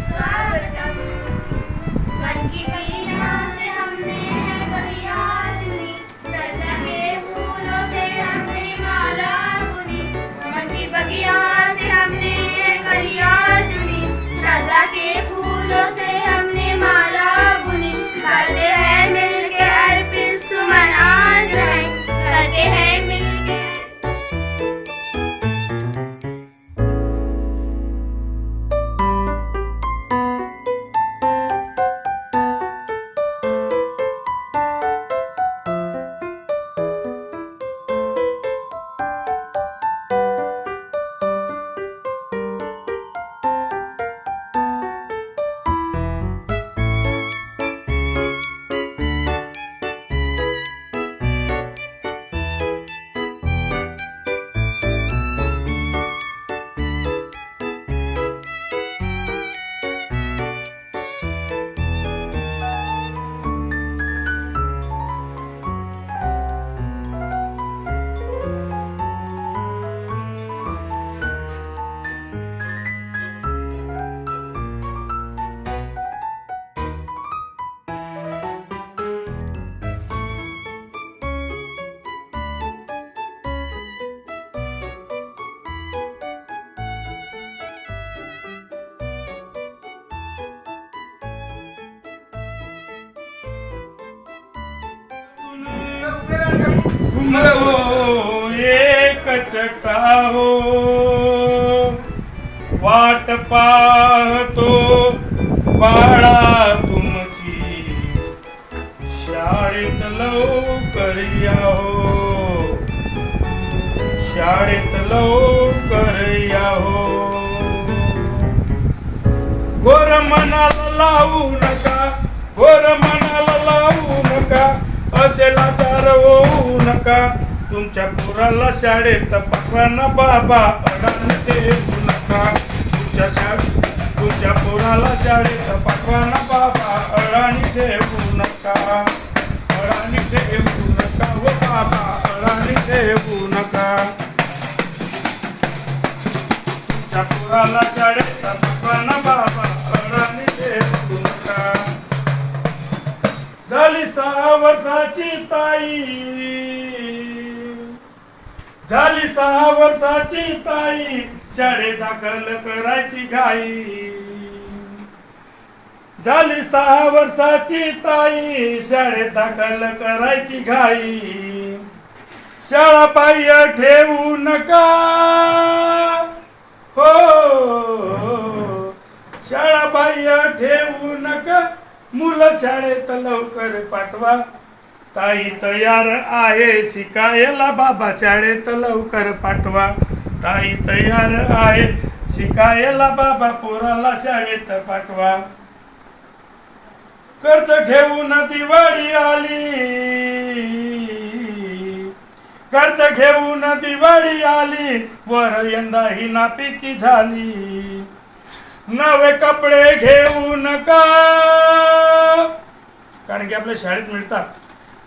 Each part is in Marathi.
Swag. चटाहो वाट पाहतो बाळा तुमची. शाळेत लवकर याहो. शाळेत लवकर याहो. गोर मनाला लावू नका. गोर मनाला लावू नका. असे लाचार होऊ नका. तुमच्या पोराला शाळेत पाठवा ना बाबा अडाण देऊ नका. तुमच्या तुमच्या पोराला शाळेत पाठवा ना बाबा अडाणी देऊ नका. अडाणी देऊ नका हो बाबा अडाणी देऊ नका. त्या पोराला शाळेत पाठवाना बाबा अडाणी देऊ नका. झाली सहा वर्षाची ताई. झाली सहा वर्षाची ताई शाळेत दाखल करायची घाई. झाली सहा वर्षाची ताई शाळेत दाखल करायची घाई. शाळा पाय्य ठेवू नका. हो. शाळा बाह्य ठेवू नका. मुलं शाळेत लवकर पाठवा. ताई तयार आहे शिकायला बाबा शाळेत लवकर पाठवा. ताई तयार आहे शिकायला बाबा पोराला शाळेत पाठवा. कर्ज घेऊन दिवाळी आली. कर्ज घेऊन दिवाळी आली वर यंदा ही नापिकी झाली. नवे कपडे घेऊ नका कारण की आपल्या शाळेत मिळतात.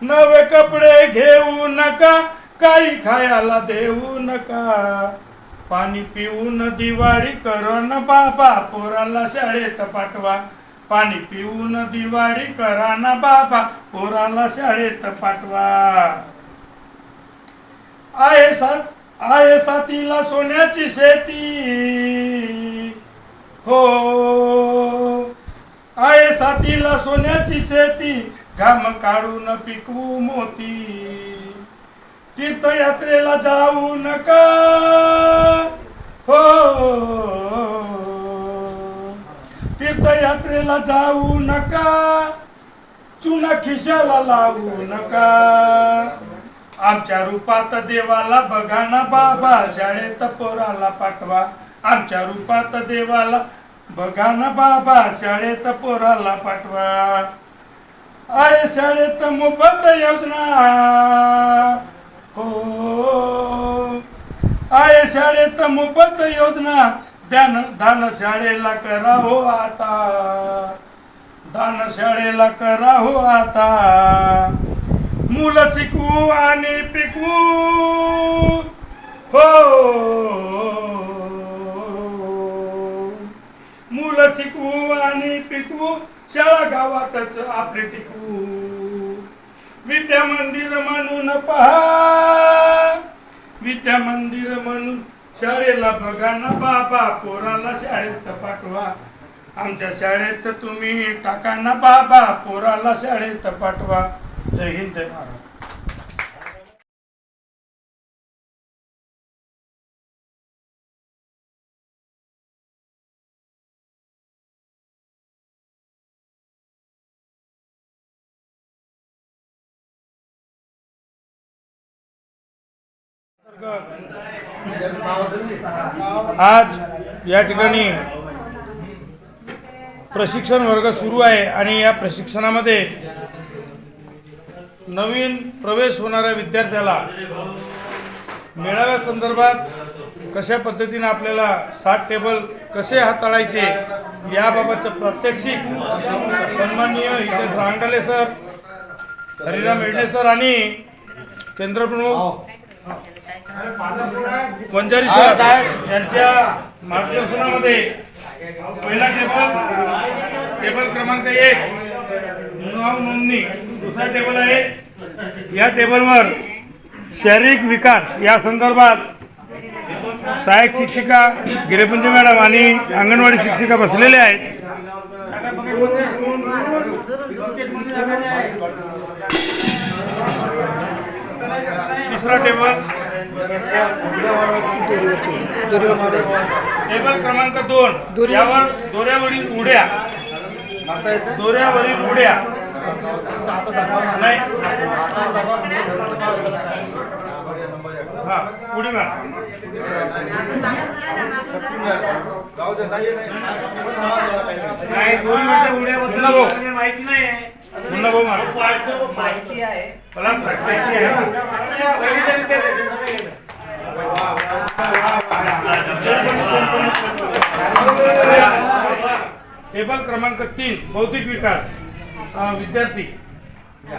नवे कपडे घेऊ नका काही खायला देऊ नका. पाणी पिऊन दिवाळी करो ना बाबा पोराला शाळेत पाठवा. पाणी पिऊन दिवाळी करा ना बाबा पोराला शाळेत पाठवा. आहे सात आहे सातीला सोन्याची शेती. हो. आहे सातीला सोन्याची शेती. घाम काढून पिकवू मोती. तीर्थयात्रेला जाऊ नका. हो. तीर्थयात्रेला जाऊ नका. चुना खिशाला लावू नका. आमच्या रूपात देवाला बघा ना बाबा. शाळेत पोराला पाठवा. आमच्या रूपात देवाला बघा ना बाबा. शाळेत पोराला पाठवा. आहे शाळेत मोफत योजना. हो. आहे शाळेत मोफत योजना. ध्यान दान शाळेला करा हो आता. दान शाळेला करा हो आता. मुलं शिकू आणि पिकू. हो. मुलं शिकू आणि पिकू. शाळा गावातच आपले टिकू. विद्या मंदिर म्हणून पहा. विद्या मंदिर म्हणून शाळेला बघा ना बाबा पोराला शाळेत पाठवा. आमच्या शाळेत तुम्ही टाका ना बाबा पोराला शाळेत पाठवा. जय हिंद जय महाराज आज या ठिकाणी प्रशिक्षण वर्ग सुरू आहे आणि या प्रशिक्षणामध्ये नवीन प्रवेश होणाऱ्या विद्यार्थ्याला मेळाव्या संदर्भात कशा पद्धतीने आपल्याला सात टेबल कसे हाताळायचे याबाबतचं प्रात्यक्षिक सन्माननीय हितेश रांगडले सर हरिराम येडणे सर आणि केंद्रप्रमुख वंजारी साहेब यांच्या मार्गदर्शनामध्ये पहिला टेबल टेबल क्रमांक एक नाव नोंदणी दुसरा टेबल आहे. या टेबलवर शारीरिक विकास या संदर्भात सहाय्यक शिक्षिका गिरेपुंजी मॅडम आणि अंगणवाडी शिक्षिका बसलेल्या आहेत. तिसरा टेबल टेबल क्रमांक दोन. यावर दोऱ्यावरील उड्या. दोऱ्यावरील उड्या. नाही. हा उडी मार. नाही दोरी म्हणजे उड्याबद्दल माहिती नाही. माहिती आहे. मला प्रॅक्टिस आहे पहिली तरी ते घेतलं. टेबल क्रमांक तीन बौद्धिक विकास. विद्यार्थी.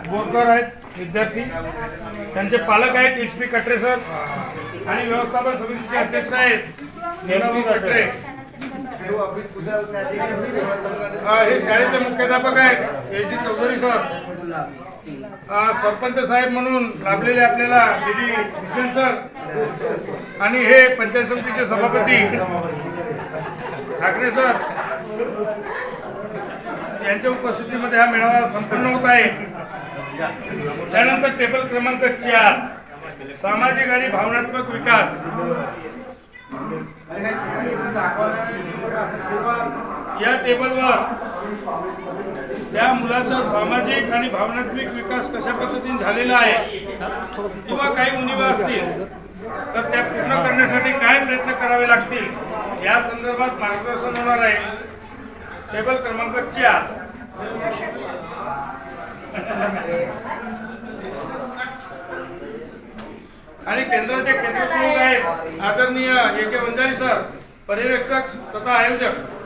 बोरकर आहेत विद्यार्थी. त्यांचे पालक आहेत एच पी कटरे सर आणि व्यवस्थापन समितीचे अध्यक्ष आहेत नीनाभाऊ कटरे. हे शाळेचे मुख्याध्यापक आहेत H D Chaudhari sir. Sarpanch साहेब म्हणून लाभलेले आपल्याला दिदी भूषण सर आणि हे पंचायत समितीचे सभापती ठाकरे सर यांच्या उपस्थितीमध्ये हा मेळावा संपन्न होत आहे. त्यानंतर टेबल क्रमांक चार सामाजिक आणि भावनात्मक विकास. या टेबलवर त्या मुलाचा सामाजिक आणि भावनात्मक विकास कशा पद्धतीने झालेला आहे किंवा काही उणीवा असतील तर त्या पूर्ण करण्यासाठी काय प्रयत्न करावे लागतील या संदर्भात मार्गदर्शन होणार आहे. टेबल क्रमांक चार. आणि केंद्राचे केंद्रप्रमुख आहेत आदरणीय ए के वंजारी सर पर्यवेक्षक तथा आयोजक.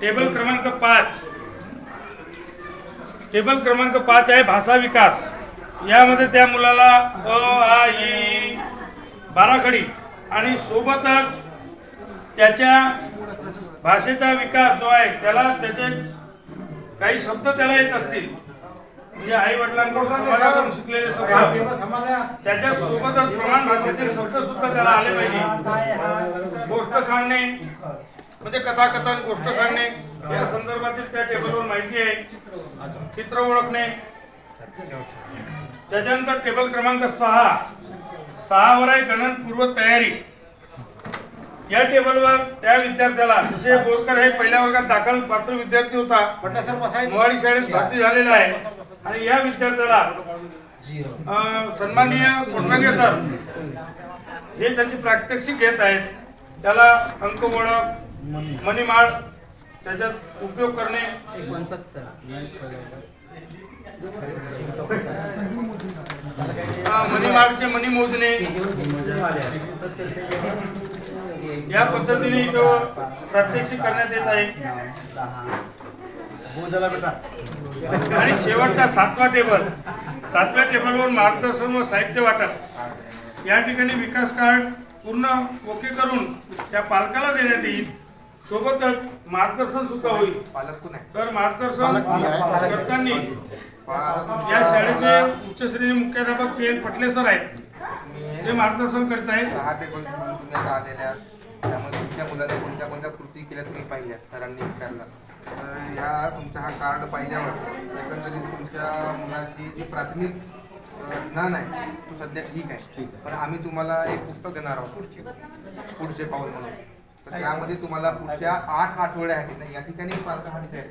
टेबल क्रमांक पाच. टेबल क्रमांक पाच आहे भाषा विकास. यामध्ये त्या मुलाला अ आ ई बाराखडी आणि सोबतच त्याच्या भाषेचा विकास जो आहे त्याला त्याचे काही शब्द त्याला येत असतील. म्हणजे आई वडिलांकडून समाजाकडून शिकलेले शब्द त्याच्या सोबतच प्रमाण भाषेतील शब्द सुद्धा त्याला आले पाहिजे. गोष्ट सांगणे म्हणजे कथाकथन गोष्ट सांगणे या संदर्भातील त्या टेबलवर माहिती आहे. चित्र ओळखणे. त्याच्यानंतर टेबल क्रमांक सहा. सहावर आहे गणनपूर्व तयारी. या टेबलवर त्या विद्यार्थ्याला जसे बोरकर हे पहिल्या वर्गात दाखल पात्र विद्यार्थी होता. मोवाडी शाळेत भरती झालेला आहे. आणि या विद्यार्थ्याला सन्माननीय कोटलांगे सर हे त्यांची प्रात्यक्षिक घेत आहेत. त्याला अंक ओळख मणिमाळ त्याच्यात उपयोग करणे. हा, मणिमाळचे मणी मोजणे या पद्धतीने इथं प्रात्यक्षिक करण्यात येत आहे. आणि शेवटचा सातवा टेबल सातव्या टेबलवर मार्गदर्शन व साहित्य वाटप. या ठिकाणी विकास कार्ड पूर्ण ओके करून त्या पालकाला देण्यात येईल. सोबतच मार्गदर्शन सुद्धा होईल. तर मार्गदर्शन करताना या शाळेचे उच्च श्रेणी मुख्याध्यापक के एन पटले सर आहेत. ते मार्गदर्शन करीत आहेत तुमच्या मुलाने कोणत्या कोणत्या कृती केल्या तुम्ही पाहिल्या सरांनी विचारला? तर ह्या तुमचा हा कार्ड पाहिल्यावर एकंदरीत तुमच्या मुलाची जी प्राथमिक ज्ञान आहे तो सध्या ठीक आहे. पण आम्ही तुम्हाला एक पुस्तक देणार आहोत पुढचे. पुढचे पाऊल म्हणून. तर त्यामध्ये तुम्हाला पुढच्या आठ आठवड्यासाठी नाही या ठिकाणी पालकासाठी आहे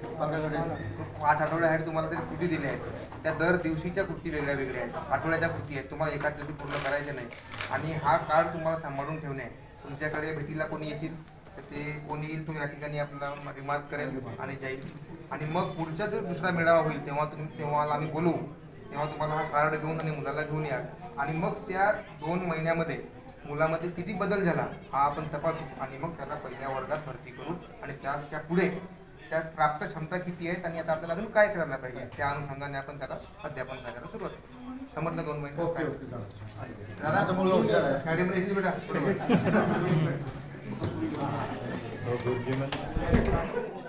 आठ आठवड्यासाठी तुम्हाला तरी कृती दिल्या आहेत त्या दर दिवशीच्या कृती वेगळ्या वेगळ्या आहेत. आठवड्याच्या कृती आहेत. तुम्हाला एकाच दिवशी पूर्ण करायच्या नाही. आणि हा कार्ड तुम्हाला सांभाळून ठेवणे आहे. तुमच्याकडे भेटीला कोणी येतील? तर ते कोणी येईल तो या ठिकाणी आपला रिमार्क करेल आणि जाईल. आणि मग पुढचा जो दुसरा मेळावा होईल तेव्हा तुम्ही तेव्हा आम्ही बोलू. तेव्हा तुम्हाला हा कार्ड घेऊन आणि मुलाला घेऊन या. आणि मग त्या दोन महिन्यामध्ये मुलामध्ये किती बदल झाला हा आपण तपासू. आणि मग त्याला पहिल्या वर्गात भरती करू. आणि त्या त्या पुढे त्या प्राप्त क्षमता किती आहेत आणि आता आपल्याला अजून काय करायला पाहिजे त्या अनुषंगाने आपण त्याला अध्यापन करायला सुरुवात करू. समजलं दोन महिने काय दादा शाळेमध्ये येशील बेटा पुढे ये.